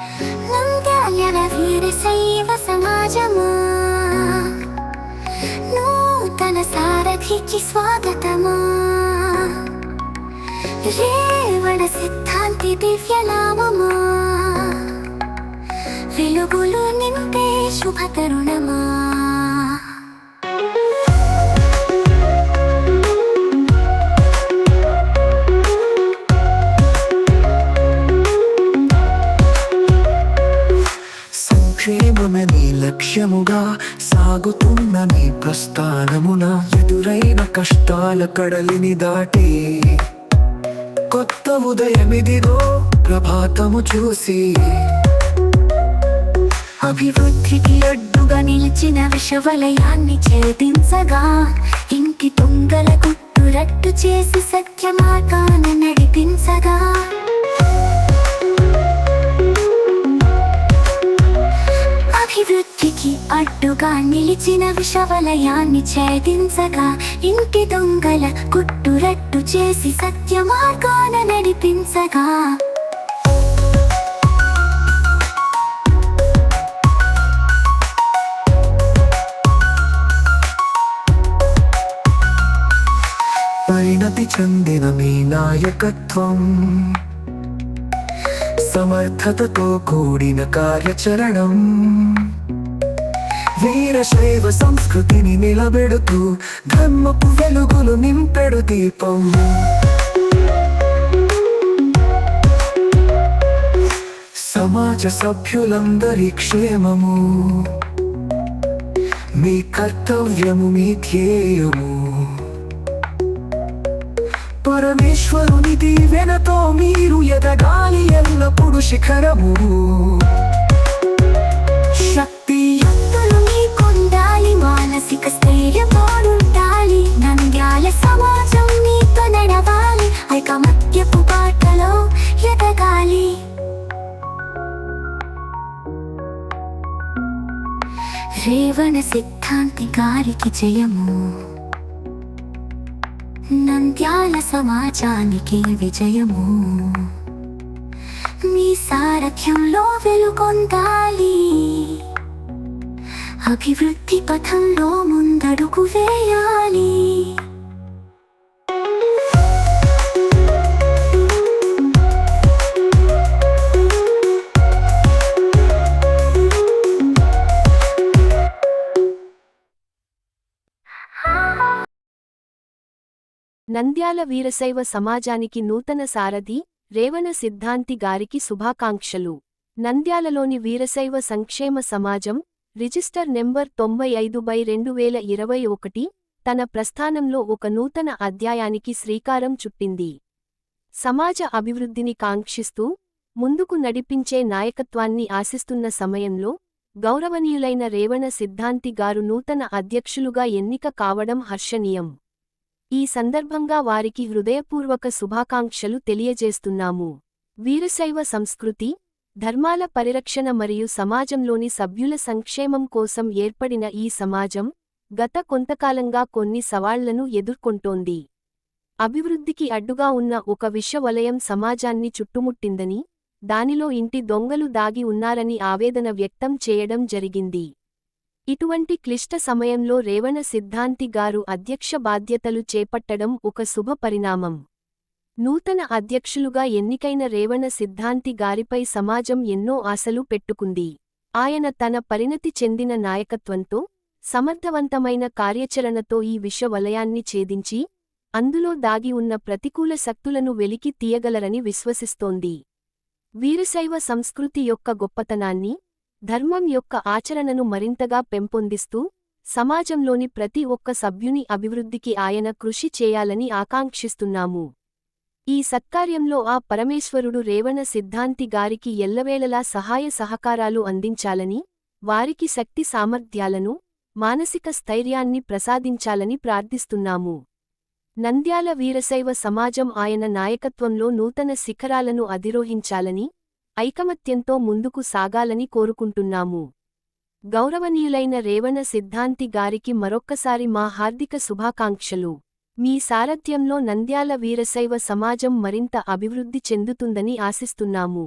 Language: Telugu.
నంద్యాల వీరశైవ సమాజమా నూతన సారథికి స్వాగతమా రేవణ సిద్ధాంతి దివ్యనామమా వెలుగులు నింపే శుభ లక్ష్యముగా సాగుతున్న నీ ప్రస్థానమున ఎదురైన కష్టాల కడలిని దాటి కొత్త ఉదయమిదిగో ప్రభాతము చూసి అభివృద్ధికి అడ్డుగా నిలిచిన విషవలయాన్ని ఛేదించగా ఇంటి తుంగల గుట్టు రట్టు చేసి సత్య నడిపించగా అభివృద్ధికి అడ్డుగా నిలిచిన విషవలయాన్ని ఛేదించగా ఇంటి దొంగల కుట్టురట్టు చేసి సత్య మార్గాన నడిపించగా. పరిణతి చెందిన మీ నాయకత్వం సమర్థతతో కూడిన కార్యాచరణం. వీరశైవ సంస్కృతిని నిలబెడుతూ ధర్మపు వెలుగులు నింపెడు దీపం. సమాజ సభ్యులందరి క్షేమము. మీ కర్తవ్యము మీ ధ్యేయము. పరమేశ్వరుని దీవెనతో మీరు ఎదగాలి ఎల్లప్పుడు శిఖరము. జీవన సిద్ధాంతి గారికి జయము. నంద్యాల సమాజానికి విజయము. మీ సారథ్యంలో వెలుగొందాలి. అభివృద్ధి పథంలో ముందడుగు వేయాలి. నంద్యాల వీరశైవ సమాజానికి నూతన సారథి రేవణ సిద్ధాంతి గారికి శుభాకాంక్షలు. నంద్యాలలోని వీరశైవ సంక్షేమ సమాజం రిజిస్టర్ నెంబర్ తొంభై ఐదు బై రెండు వేల ఇరవై ఒకటి తన ప్రస్థానంలో ఒక నూతన అధ్యాయానికి శ్రీకారం చుట్టింది. సమాజ అభివృద్ధిని కాంక్షిస్తూ ముందుకు నడిపించే నాయకత్వాన్ని ఆశిస్తున్న సమయంలో గౌరవనీయులైన రేవణ సిద్ధాంతి గారు నూతన అధ్యక్షులుగా ఎన్నిక కావడం హర్షణీయం. ఈ సందర్భంగా వారికి హృదయపూర్వక శుభాకాంక్షలు తెలియజేస్తున్నాము. వీరశైవ సంస్కృతి ధర్మాల పరిరక్షణ మరియు సమాజంలోని సభ్యుల సంక్షేమం కోసం ఏర్పడిన ఈ సమాజం గత కొంతకాలంగా కొన్ని సవాళ్ళను ఎదుర్కొంటోంది. అభివృద్ధికి అడ్డుగా ఉన్న ఒక విషవలయం సమాజాన్ని చుట్టుముట్టిందని దానిలో ఇంటి దొంగలు దాగి ఉన్నారని ఆవేదన వ్యక్తం చేయడం జరిగింది. ఇటువంటి క్లిష్ట సమయంలో రేవణ సిద్ధాంతి గారు అధ్యక్ష బాధ్యతలు చేపట్టడం ఒక శుభ పరిణామం. నూతన అధ్యక్షులుగా ఎన్నికైన రేవణ సిద్ధాంతి గారిపై సమాజం ఎన్నో ఆశలు పెట్టుకుంది. ఆయన తన పరిణతి చెందిన నాయకత్వంతో సమర్థవంతమైన కార్యాచరణతో ఈ విషవలయాన్ని ఛేదించి అందులో దాగి ఉన్న ప్రతికూల శక్తులను వెలికి తీయగలరని విశ్వసిస్తోంది. వీరశైవ సంస్కృతి యొక్క గొప్పతనాన్ని ధర్మం యొక్క ఆచరణను మరింతగా పెంపొందిస్తూ సమాజంలోని ప్రతి ఒక్క సభ్యుని అభివృద్ధికి ఆయన కృషి చేయాలని ఆకాంక్షిస్తున్నాము. ఈ సత్కార్యంలో ఆ పరమేశ్వరుడు రేవణ సిద్ధాంతి గారికి ఎల్లవేళలా సహాయ సహకారాలు అందించాలని వారికి శక్తి సామర్థ్యాలను మానసిక స్థైర్యాన్ని ప్రసాదించాలని ప్రార్థిస్తున్నాము. నంద్యాల వీరశైవ సమాజం ఆయన నాయకత్వంలో నూతన శిఖరాలను అధిరోహించాలని ఐకమత్యంతో ముందుకు సాగాలని కోరుకుంటున్నాము. గౌరవనీయులైన రేవణ సిద్ధాంతి గారికి మరొక్కసారి మా హార్దిక శుభాకాంక్షలు. మీ సారథ్యంలో నంద్యాల వీరశైవ సమాజం మరింత అభివృద్ధి చెందుతుందని ఆశిస్తున్నాము.